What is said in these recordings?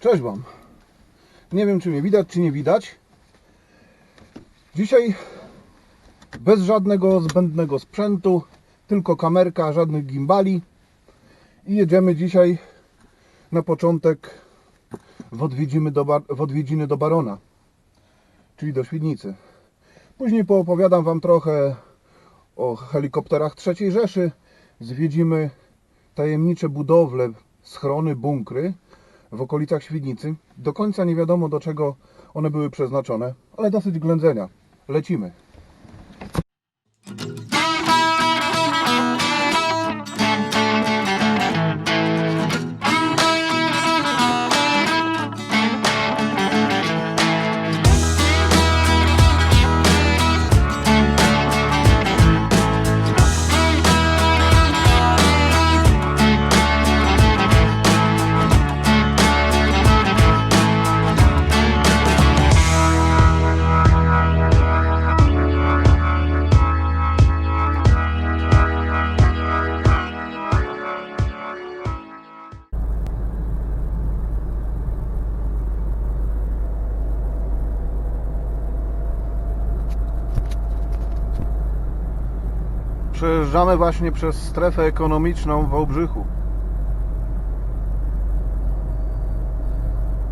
Cześć Wam. Nie wiem, czy mnie widać, czy nie widać. Dzisiaj bez żadnego zbędnego sprzętu, tylko kamerka, żadnych gimbali. I jedziemy dzisiaj na początek w odwiedziny do, w odwiedziny do Barona, czyli do Świdnicy. Później poopowiadam Wam trochę o helikopterach III Rzeszy. Zwiedzimy tajemnicze budowle, schrony, bunkry w okolicach Świdnicy. Do końca nie wiadomo do czego one były przeznaczone, ale dosyć ględzenia. Lecimy. Przejeżdżamy właśnie przez strefę ekonomiczną w Wałbrzychu.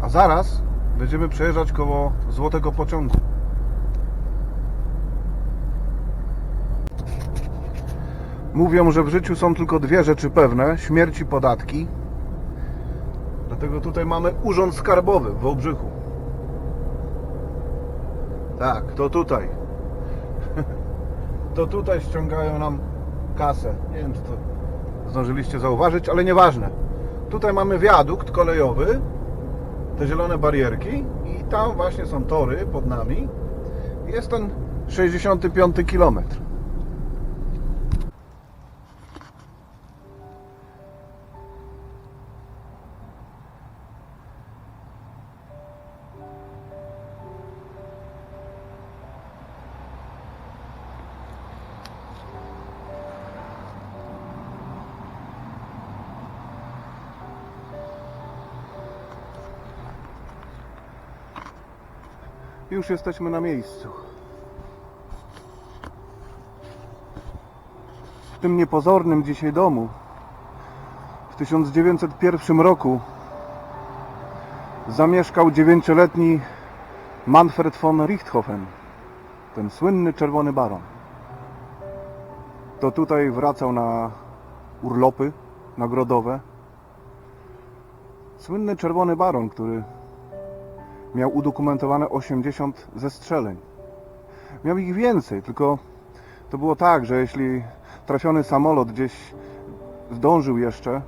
A zaraz będziemy przejeżdżać koło Złotego Pociągu. Mówią, że w życiu są tylko dwie rzeczy pewne: śmierć i podatki. Dlatego tutaj mamy Urząd Skarbowy w Wałbrzychu. Tak, to tutaj. To tutaj ściągają nam kasę. Nie wiem, czy to zdążyliście zauważyć, ale nieważne. Tutaj mamy wiadukt kolejowy, te zielone barierki i tam właśnie są tory pod nami. Jest ten 65 kilometr. Już jesteśmy na miejscu. W tym niepozornym dzisiaj domu w 1901 roku zamieszkał dziewięcioletni Manfred von Richthofen, ten słynny czerwony baron. To tutaj wracał na urlopy nagrodowe. Słynny czerwony baron, który miał udokumentowane 80 zestrzeleń. Miał ich więcej, tylko to było tak, że jeśli trafiony samolot gdzieś zdążył jeszcze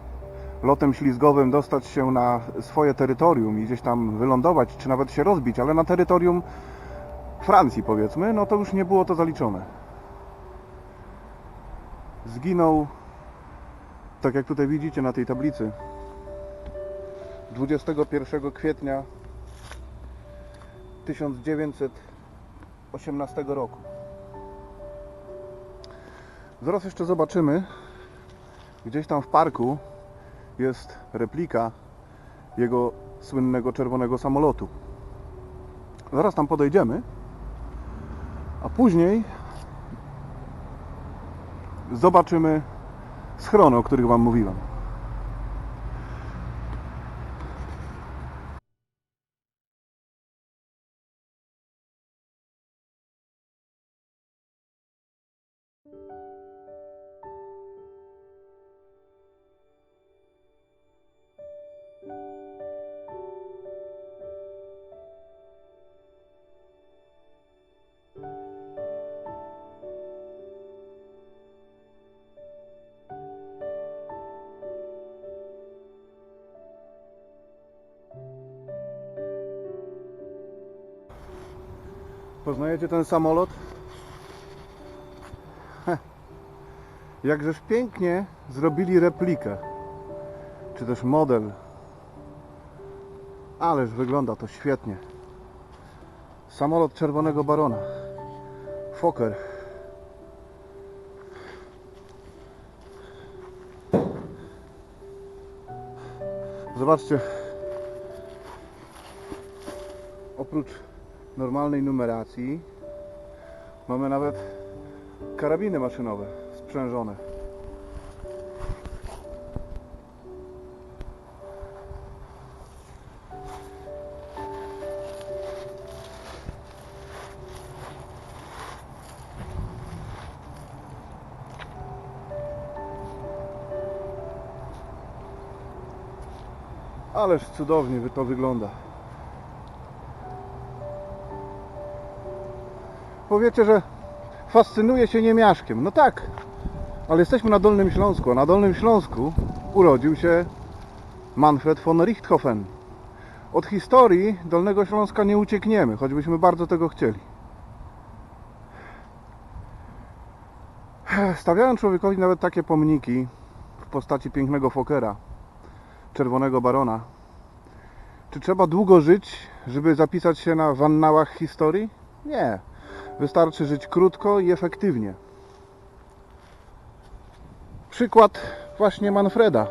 lotem ślizgowym dostać się na swoje terytorium i gdzieś tam wylądować, czy nawet się rozbić, ale na terytorium Francji powiedzmy, no to już nie było to zaliczone. Zginął, tak jak tutaj widzicie na tej tablicy, 21 kwietnia 1918 roku. Zaraz jeszcze zobaczymy. Gdzieś tam w parku jest replika jego słynnego czerwonego samolotu. Zaraz tam podejdziemy, a później zobaczymy schrony, o których Wam mówiłem. Poznajecie ten samolot? Heh. Jakżeż pięknie zrobili replikę, czy też model. Ależ wygląda to świetnie. Samolot Czerwonego Barona. Fokker. Zobaczcie, oprócz normalnej numeracji mamy nawet karabiny maszynowe sprzężone. Ależ cudownie to wygląda. Powiecie, że fascynuje się niemiaszkiem. No tak, ale jesteśmy na Dolnym Śląsku, a na Dolnym Śląsku urodził się Manfred von Richthofen. Od historii Dolnego Śląska nie uciekniemy, choćbyśmy bardzo tego chcieli. Stawiałem człowiekowi nawet takie pomniki w postaci pięknego fokera, czerwonego barona. Czy trzeba długo żyć, żeby zapisać się na wannałach historii? Nie. Wystarczy żyć krótko i efektywnie. Przykład właśnie Manfreda.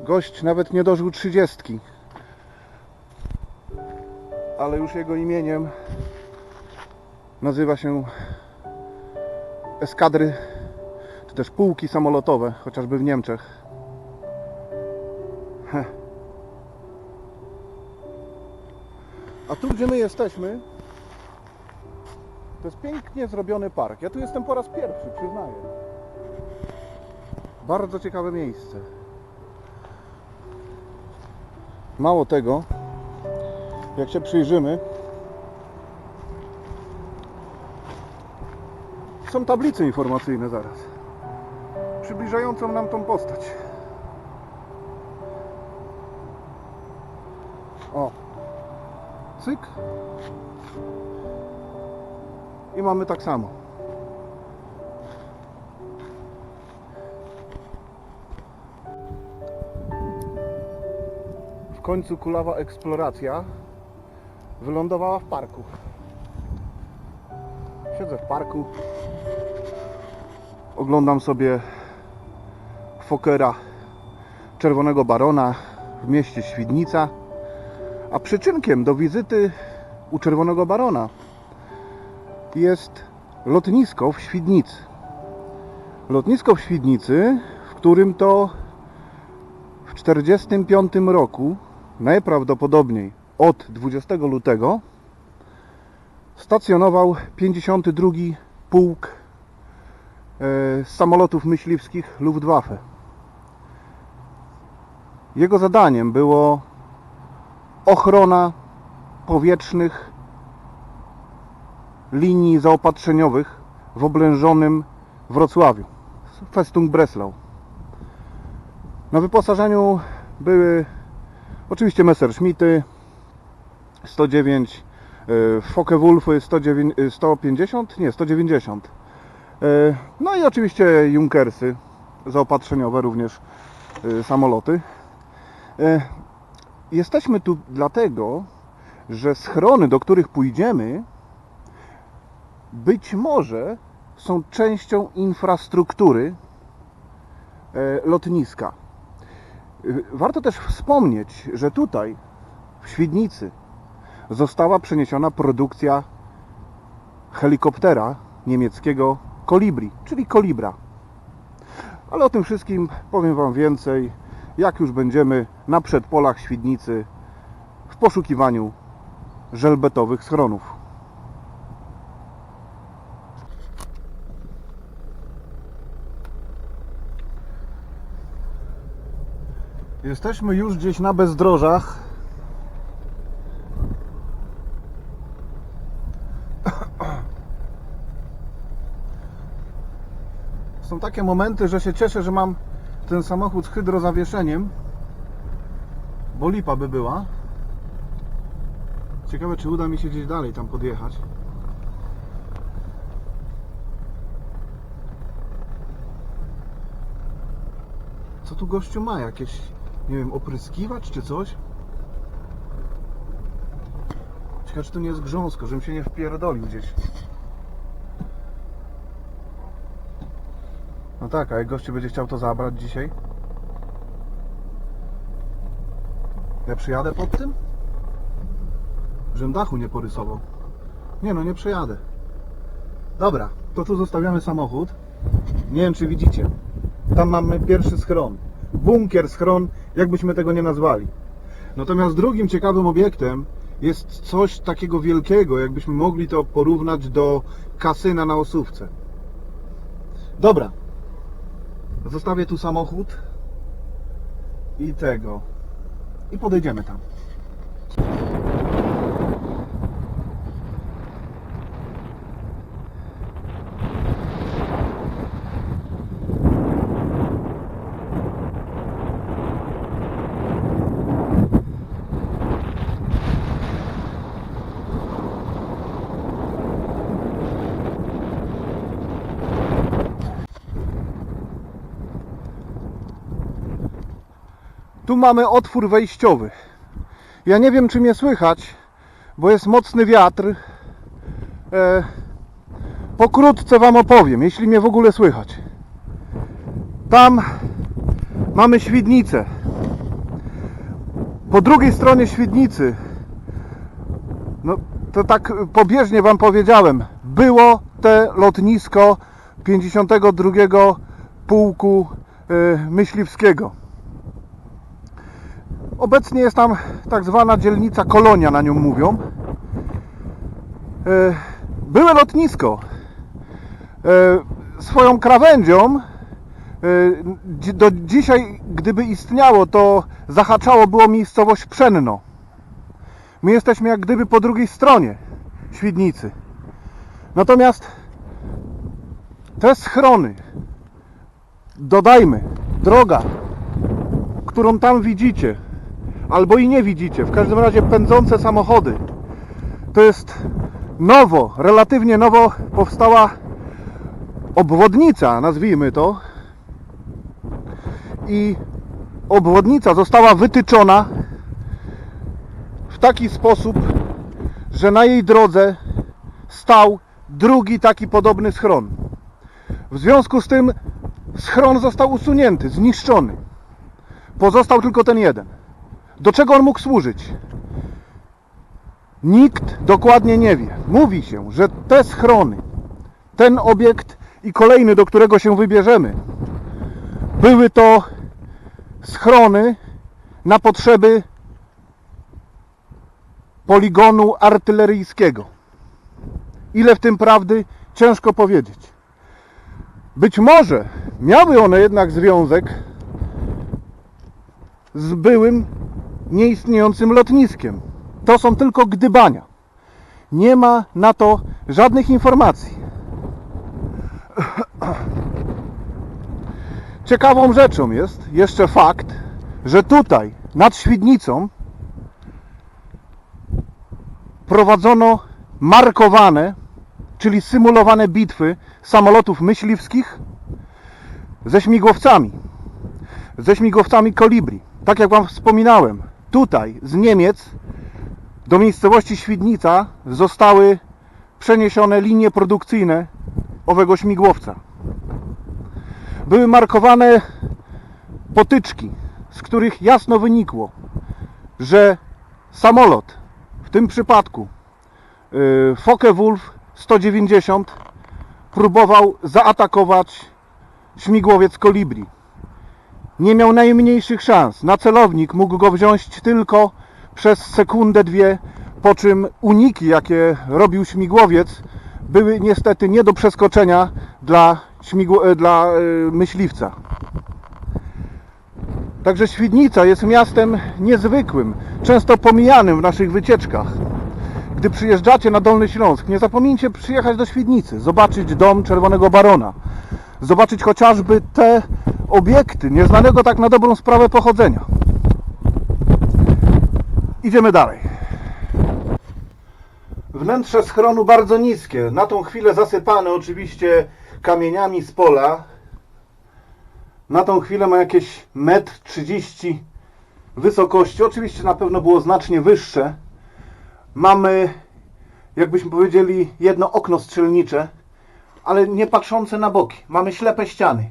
Gość nawet nie dożył trzydziestki. Ale już jego imieniem nazywa się eskadry, czy też pułki samolotowe, chociażby w Niemczech. A tu, gdzie my jesteśmy, to jest pięknie zrobiony park. Ja tu jestem po raz pierwszy, przyznaję. Bardzo ciekawe miejsce. Mało tego, jak się przyjrzymy, są tablice informacyjne zaraz, przybliżającą nam tą postać. O, cyk. Mamy tak samo. W końcu kulawa eksploracja wylądowała w parku. Siedzę w parku. Oglądam sobie Fokera Czerwonego Barona w mieście Świdnica. A przyczynkiem do wizyty u Czerwonego Barona jest lotnisko w Świdnicy. Lotnisko w Świdnicy, w którym to w 1945 roku, najprawdopodobniej od 20 lutego, stacjonował 52 Pułk e, samolotów myśliwskich Luftwaffe. Jego zadaniem było ochrona powietrznych linii zaopatrzeniowych w oblężonym Wrocławiu. Festung Breslau. Na wyposażeniu były oczywiście Messerschmitty 109, e, Focke-Wulfy 109 e, 150, nie 190. E, No i oczywiście Junkersy zaopatrzeniowe również samoloty. Jesteśmy tu dlatego, że schrony, do których pójdziemy, być może są częścią infrastruktury e, lotniska. E, Warto też wspomnieć, że tutaj w Świdnicy została przeniesiona produkcja helikoptera niemieckiego Kolibri, czyli Kolibra. Ale o tym wszystkim powiem Wam więcej, jak już będziemy na przedpolach Świdnicy w poszukiwaniu żelbetowych schronów. Jesteśmy już gdzieś na bezdrożach. Są takie momenty, że się cieszę, że mam ten samochód z hydrozawieszeniem, bo lipa by była. Ciekawe, czy uda mi się gdzieś dalej tam podjechać. Co tu gościu ma? Jakieś, nie wiem, opryskiwacz czy coś? Ciekawe, czy to nie jest grząsko, żebym się nie wpierdolił gdzieś. No tak, a jak gościu będzie chciał to zabrać dzisiaj? Ja przyjadę pod tym? Żem dachu nie porysował. Nie no, nie przejadę. Dobra, to tu zostawiamy samochód. Nie wiem, czy widzicie. Tam mamy pierwszy schron. Bunkier, schron, jakbyśmy tego nie nazwali. Natomiast drugim ciekawym obiektem jest coś takiego wielkiego, jakbyśmy mogli to porównać do kasyna na Osówce. Dobra. Zostawię tu samochód i tego. I podejdziemy tam. Tu mamy otwór wejściowy. Ja nie wiem, czy mnie słychać, bo jest mocny wiatr. E, pokrótce Wam opowiem, jeśli mnie w ogóle słychać. Tam mamy Świdnicę. Po drugiej stronie Świdnicy, no to tak pobieżnie Wam powiedziałem, było te lotnisko 52 Pułku e, Myśliwskiego. Obecnie jest tam tak zwana dzielnica Kolonia, na nią mówią. E, Byłe lotnisko. E, Swoją krawędzią e, do dzisiaj, gdyby istniało, to zahaczało było miejscowość Pszenno. My jesteśmy jak gdyby po drugiej stronie Świdnicy. Natomiast te schrony, dodajmy, droga, którą tam widzicie, albo i nie widzicie, w każdym razie pędzące samochody. To jest nowo, relatywnie nowo powstała obwodnica, nazwijmy to. I obwodnica została wytyczona w taki sposób, że na jej drodze stał drugi taki podobny schron. W związku z tym schron został usunięty, zniszczony. Pozostał tylko ten jeden. Do czego on mógł służyć? Nikt dokładnie nie wie. Mówi się, że te schrony, ten obiekt i kolejny, do którego się wybierzemy, były to schrony na potrzeby poligonu artyleryjskiego. Ile w tym prawdy, ciężko powiedzieć. Być może miały one jednak związek z byłym nieistniejącym lotniskiem. To są tylko gdybania. Nie ma na to żadnych informacji. Ciekawą rzeczą jest jeszcze fakt, że tutaj nad Świdnicą prowadzono markowane, czyli symulowane bitwy samolotów myśliwskich ze śmigłowcami ze śmigłowcami Kolibri. Tak jak Wam wspominałem, tutaj z Niemiec do miejscowości Świdnica zostały przeniesione linie produkcyjne owego śmigłowca. Były markowane potyczki, z których jasno wynikło, że samolot, w tym przypadku yy, Focke-Wulf 190, próbował zaatakować śmigłowiec Kolibri nie miał najmniejszych szans. Na celownik mógł go wziąć tylko przez sekundę, dwie, po czym uniki, jakie robił śmigłowiec, były niestety nie do przeskoczenia dla, e, dla e, myśliwca. Także Świdnica jest miastem niezwykłym, często pomijanym w naszych wycieczkach. Gdy przyjeżdżacie na Dolny Śląsk, nie zapomnijcie przyjechać do Świdnicy, zobaczyć dom Czerwonego Barona, zobaczyć chociażby te obiekty nieznanego tak na dobrą sprawę pochodzenia. Idziemy dalej. Wnętrze schronu bardzo niskie, na tą chwilę zasypane oczywiście kamieniami z pola. Na tą chwilę ma jakieś 1,30 m wysokości. Oczywiście na pewno było znacznie wyższe. Mamy, jakbyśmy powiedzieli, jedno okno strzelnicze, ale nie patrzące na boki. Mamy ślepe ściany.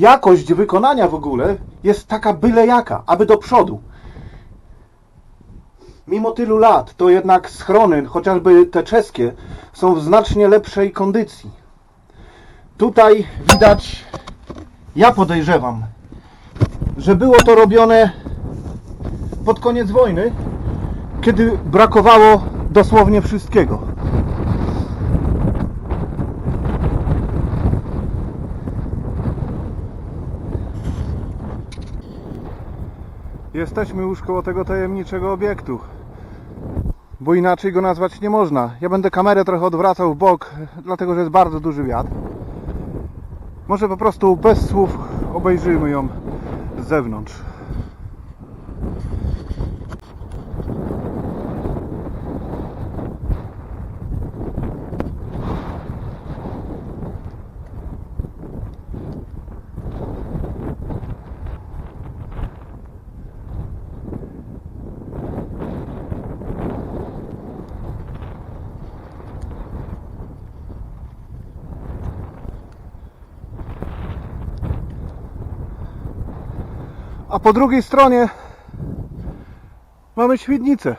Jakość wykonania w ogóle jest taka byle jaka, aby do przodu. mimo tylu lat, to jednak schrony, chociażby te czeskie, są w znacznie lepszej kondycji. Tutaj widać, ja podejrzewam, że było to robione pod koniec wojny, kiedy brakowało dosłownie wszystkiego. Jesteśmy już koło tego tajemniczego obiektu, bo inaczej go nazwać nie można. Ja będę kamerę trochę odwracał w bok, dlatego że jest bardzo duży wiatr. Może po prostu bez słów obejrzyjmy ją z zewnątrz. A po drugiej stronie mamy Świdnicę.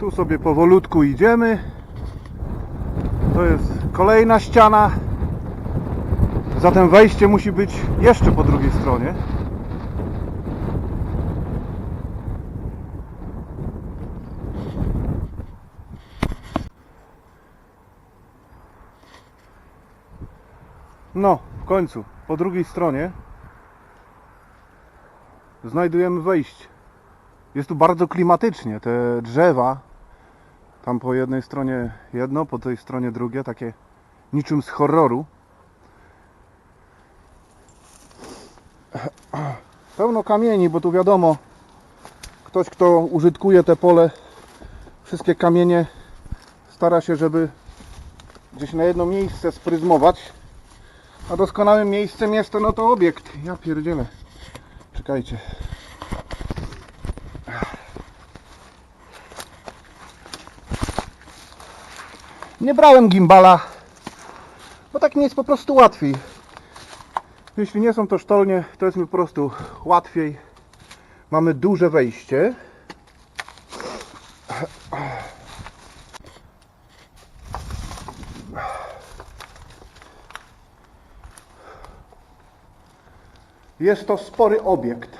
Tu sobie powolutku idziemy. To jest kolejna ściana. Zatem wejście musi być jeszcze po drugiej stronie. No, w końcu, po drugiej stronie znajdujemy wejście. Jest tu bardzo klimatycznie. Te drzewa, tam po jednej stronie jedno, po tej stronie drugie, takie niczym z horroru. Pełno kamieni, bo tu wiadomo, ktoś kto użytkuje te pole, wszystkie kamienie stara się, żeby gdzieś na jedno miejsce spryzmować. A doskonałym miejscem jest ten oto obiekt. Ja pierdzielę. Czekajcie. Nie brałem gimbala, bo tak mi jest po prostu łatwiej. Jeśli nie są to sztolnie, to jest mi po prostu łatwiej. Mamy duże wejście. Jest to spory obiekt.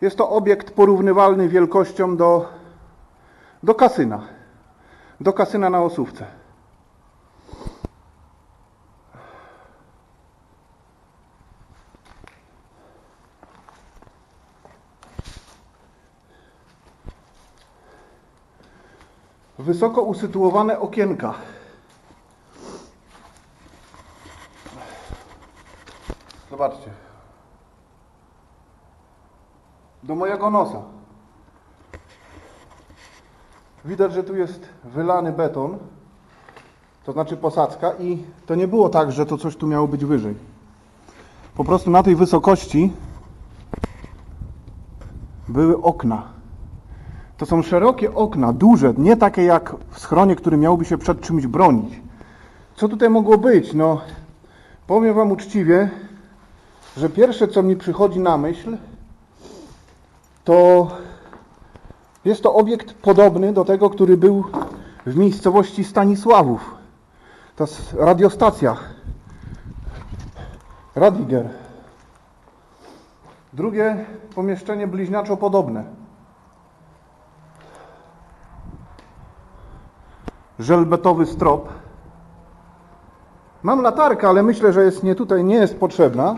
Jest to obiekt porównywalny wielkością do, do kasyna. Do kasyna na Osówce. Wysoko usytuowane okienka. Zobaczcie. Do mojego nosa. Widać, że tu jest wylany beton, to znaczy posadzka i to nie było tak, że to coś tu miało być wyżej. Po prostu na tej wysokości były okna. To są szerokie okna, duże, nie takie jak w schronie, który miałby się przed czymś bronić. Co tutaj mogło być? No, powiem Wam uczciwie, że pierwsze co mi przychodzi na myśl, to jest to obiekt podobny do tego, który był w miejscowości Stanisławów. To jest radiostacja. Radiger. Drugie pomieszczenie bliźniaczo podobne. Żelbetowy strop. Mam latarkę, ale myślę, że jest nie tutaj nie jest potrzebna.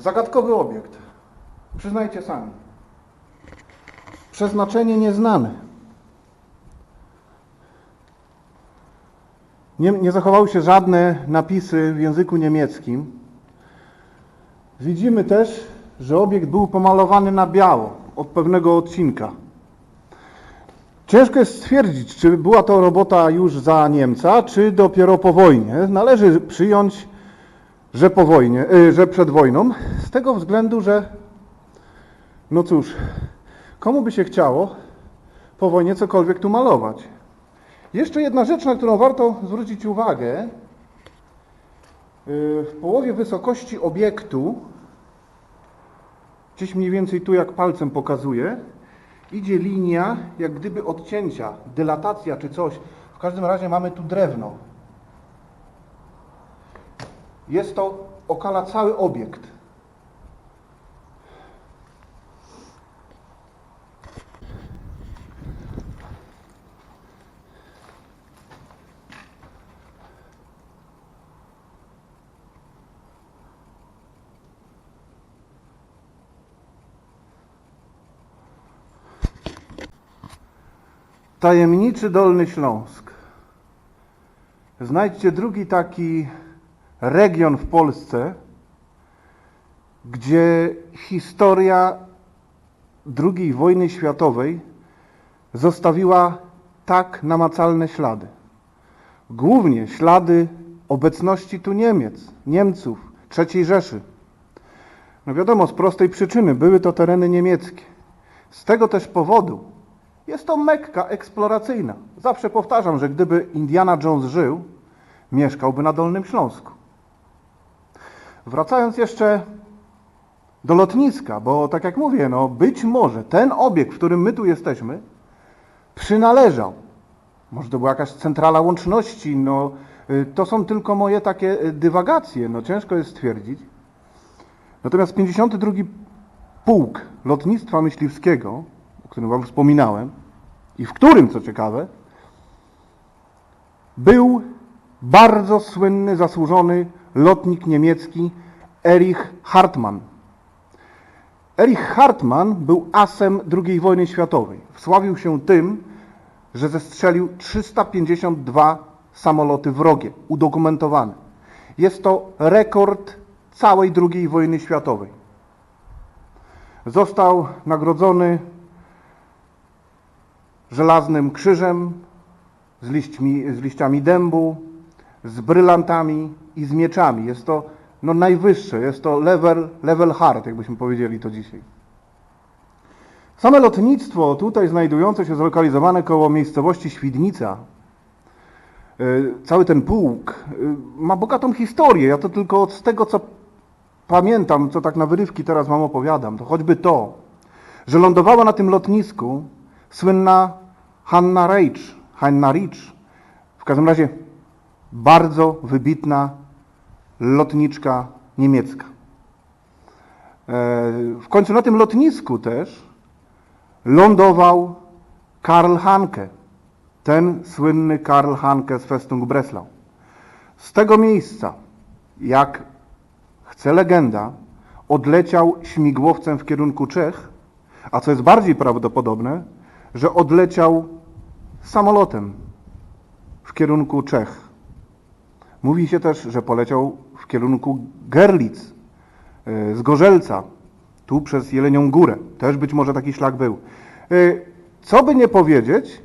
Zagadkowy obiekt. Przyznajcie sami. Przeznaczenie nieznane. Nie, nie zachowały się żadne napisy w języku niemieckim. Widzimy też, że obiekt był pomalowany na biało od pewnego odcinka. Ciężko jest stwierdzić, czy była to robota już za Niemca, czy dopiero po wojnie. Należy przyjąć, że po wojnie, y, że przed wojną, z tego względu, że no cóż, Komu by się chciało po wojnie cokolwiek tu malować? Jeszcze jedna rzecz, na którą warto zwrócić uwagę. Yy, W połowie wysokości obiektu, gdzieś mniej więcej tu jak palcem pokazuję, idzie linia jak gdyby odcięcia, dylatacja czy coś. W każdym razie mamy tu drewno. Jest to okala cały obiekt. Tajemniczy Dolny Śląsk. Znajdźcie drugi taki region w Polsce, gdzie historia II wojny światowej zostawiła tak namacalne ślady. Głównie ślady obecności tu Niemiec, Niemców, III Rzeszy. No wiadomo, z prostej przyczyny były to tereny niemieckie. Z tego też powodu jest to Mekka eksploracyjna. Zawsze powtarzam, że gdyby Indiana Jones żył, mieszkałby na Dolnym Śląsku. Wracając jeszcze do lotniska, bo tak jak mówię, no być może ten obiekt, w którym my tu jesteśmy, przynależał. Może to była jakaś centrala łączności, no y, to są tylko moje takie y, dywagacje, no ciężko jest stwierdzić. Natomiast 52 Pułk Lotnictwa Myśliwskiego, o którym Wam wspominałem, i w którym, co ciekawe, był bardzo słynny, zasłużony lotnik niemiecki Erich Hartmann. Erich Hartmann był asem II wojny światowej. Wsławił się tym, że zestrzelił 352 samoloty wrogie, udokumentowane. Jest to rekord całej II wojny światowej. Został nagrodzony żelaznym krzyżem z, liśćmi, z liściami dębu, z brylantami i z mieczami. Jest to no, najwyższe, jest to level, level hard, jakbyśmy powiedzieli to dzisiaj. Same lotnictwo tutaj znajdujące się zlokalizowane koło miejscowości Świdnica, y, cały ten pułk y, ma bogatą historię. Ja to tylko z tego, co pamiętam, co tak na wyrywki teraz Wam opowiadam, to choćby to, że lądowała na tym lotnisku słynna Hanna Reitsch, Hanna Rich, w każdym razie bardzo wybitna lotniczka niemiecka. E, W końcu na tym lotnisku też lądował Karl Hanke, ten słynny Karl Hanke z Festung Breslau. Z tego miejsca, jak chce legenda, odleciał śmigłowcem w kierunku Czech, a co jest bardziej prawdopodobne, że odleciał samolotem w kierunku Czech. Mówi się też, że poleciał w kierunku Gerlitz e, z Gorzelca, tu przez Jelenią Górę. Też być może taki szlak był. E, Co by nie powiedzieć,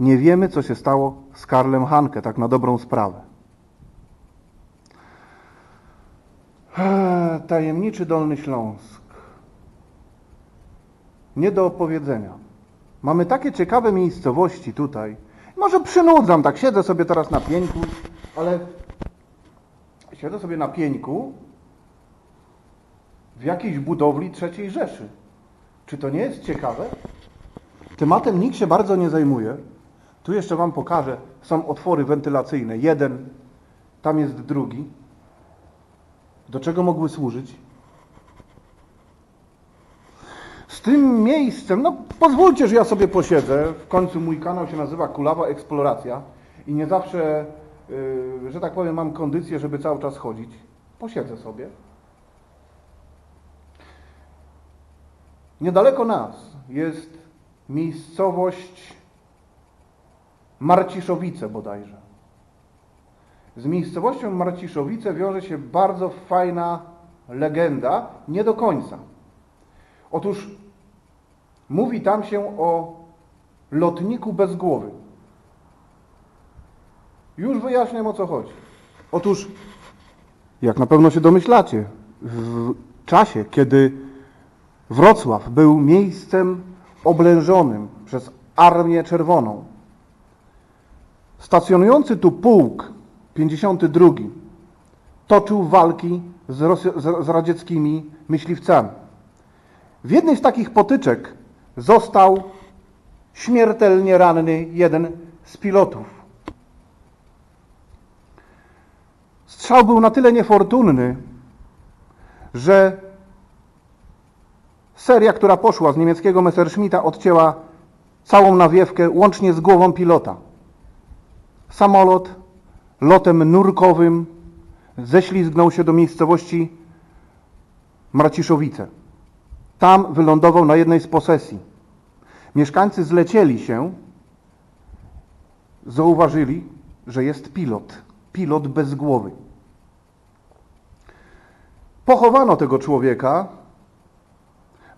nie wiemy, co się stało z Karlem Hanke, tak na dobrą sprawę. Eee, Tajemniczy Dolny Śląsk. Nie do opowiedzenia. Mamy takie ciekawe miejscowości tutaj. Może przynudzam, tak siedzę sobie teraz na pieńku, ale siedzę sobie na pieńku w jakiejś budowli III Rzeszy. Czy to nie jest ciekawe? Tematem nikt się bardzo nie zajmuje. Tu jeszcze Wam pokażę. Są otwory wentylacyjne. Jeden, tam jest drugi. Do czego mogły służyć? Z tym miejscem, no pozwólcie, że ja sobie posiedzę. W końcu mój kanał się nazywa Kulawa Eksploracja i nie zawsze, yy, że tak powiem, mam kondycję, żeby cały czas chodzić. Posiedzę sobie. Niedaleko nas jest miejscowość Marciszowice bodajże. Z miejscowością Marciszowice wiąże się bardzo fajna legenda, nie do końca. Otóż mówi tam się o lotniku bez głowy. Już wyjaśniam o co chodzi. Otóż, jak na pewno się domyślacie, w czasie, kiedy Wrocław był miejscem oblężonym przez Armię Czerwoną. Stacjonujący tu pułk 52 toczył walki z, z radzieckimi myśliwcami. W jednej z takich potyczek został śmiertelnie ranny jeden z pilotów. Strzał był na tyle niefortunny, że seria, która poszła z niemieckiego Messerschmitta, odcięła całą nawiewkę, łącznie z głową pilota. Samolot lotem nurkowym ześlizgnął się do miejscowości Marciszowice. Tam wylądował na jednej z posesji. Mieszkańcy zlecieli się, zauważyli, że jest pilot. Pilot bez głowy. Pochowano tego człowieka,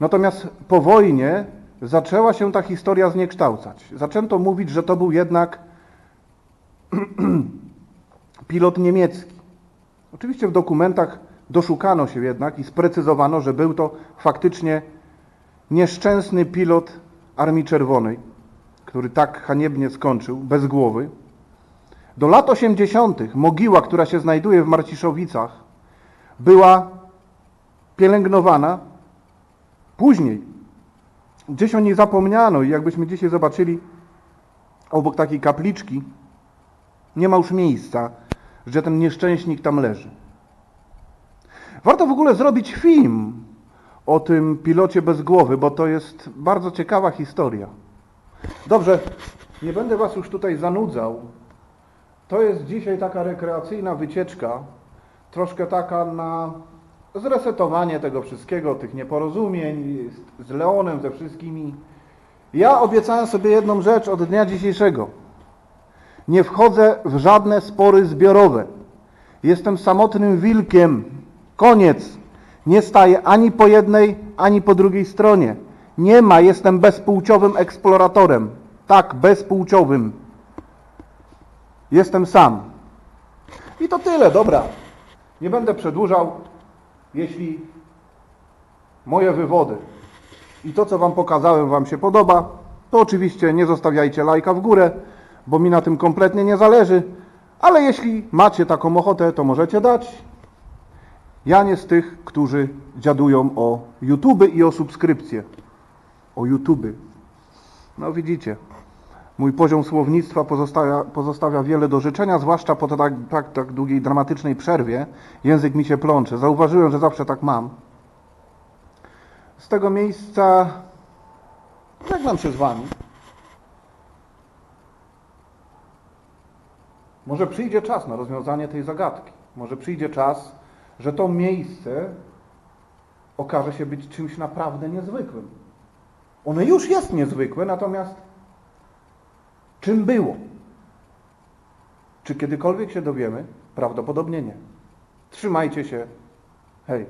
natomiast po wojnie zaczęła się ta historia zniekształcać. Zaczęto mówić, że to był jednak pilot niemiecki. Oczywiście w dokumentach doszukano się jednak i sprecyzowano, że był to faktycznie nieszczęsny pilot Armii Czerwonej, który tak haniebnie skończył, bez głowy. Do lat 80. mogiła, która się znajduje w Marciszowicach, była pielęgnowana. Później gdzieś o niej zapomniano i jakbyśmy dzisiaj zobaczyli obok takiej kapliczki, nie ma już miejsca, że ten nieszczęśnik tam leży. Warto w ogóle zrobić film o tym pilocie bez głowy, bo to jest bardzo ciekawa historia. Dobrze, nie będę Was już tutaj zanudzał. To jest dzisiaj taka rekreacyjna wycieczka, troszkę taka na zresetowanie tego wszystkiego, tych nieporozumień z Leonem, ze wszystkimi. Ja obiecałem sobie jedną rzecz od dnia dzisiejszego. Nie wchodzę w żadne spory zbiorowe. Jestem samotnym wilkiem. Koniec. Nie staję ani po jednej, ani po drugiej stronie. Nie ma, jestem bezpłciowym eksploratorem. Tak, bezpłciowym. Jestem sam. I to tyle, dobra. Nie będę przedłużał. Jeśli moje wywody i to, co Wam pokazałem, Wam się podoba, to oczywiście nie zostawiajcie lajka w górę, bo mi na tym kompletnie nie zależy. Ale jeśli macie taką ochotę, to możecie dać. Ja nie z tych, którzy dziadują o YouTube i o subskrypcje. O YouTube. No widzicie, mój poziom słownictwa pozostawia, pozostawia wiele do życzenia, zwłaszcza po tak, tak, tak długiej, dramatycznej przerwie. Język mi się plącze. Zauważyłem, że zawsze tak mam. Z tego miejsca żegnam się z Wami. Może przyjdzie czas na rozwiązanie tej zagadki. Może przyjdzie czas, że to miejsce okaże się być czymś naprawdę niezwykłym. Ono już jest niezwykłe, natomiast czym było? Czy kiedykolwiek się dowiemy? Prawdopodobnie nie. Trzymajcie się. Hej.